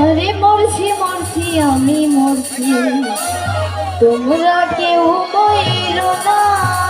আরে মরছি মরছি আমি মরছি। তোমরা কেউ ময়ূর না।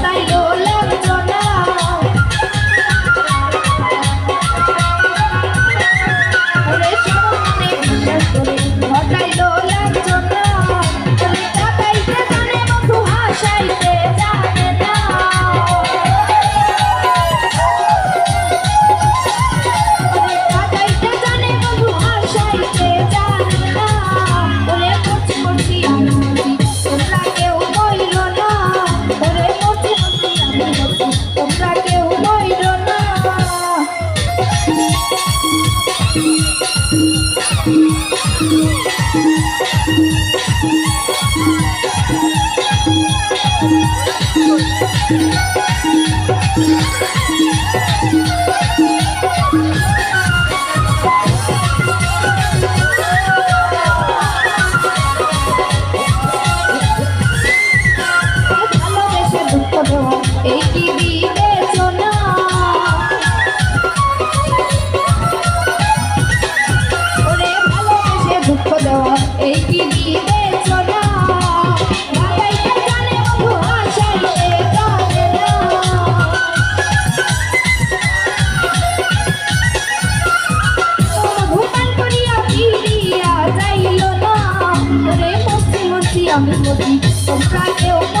I'm just looking for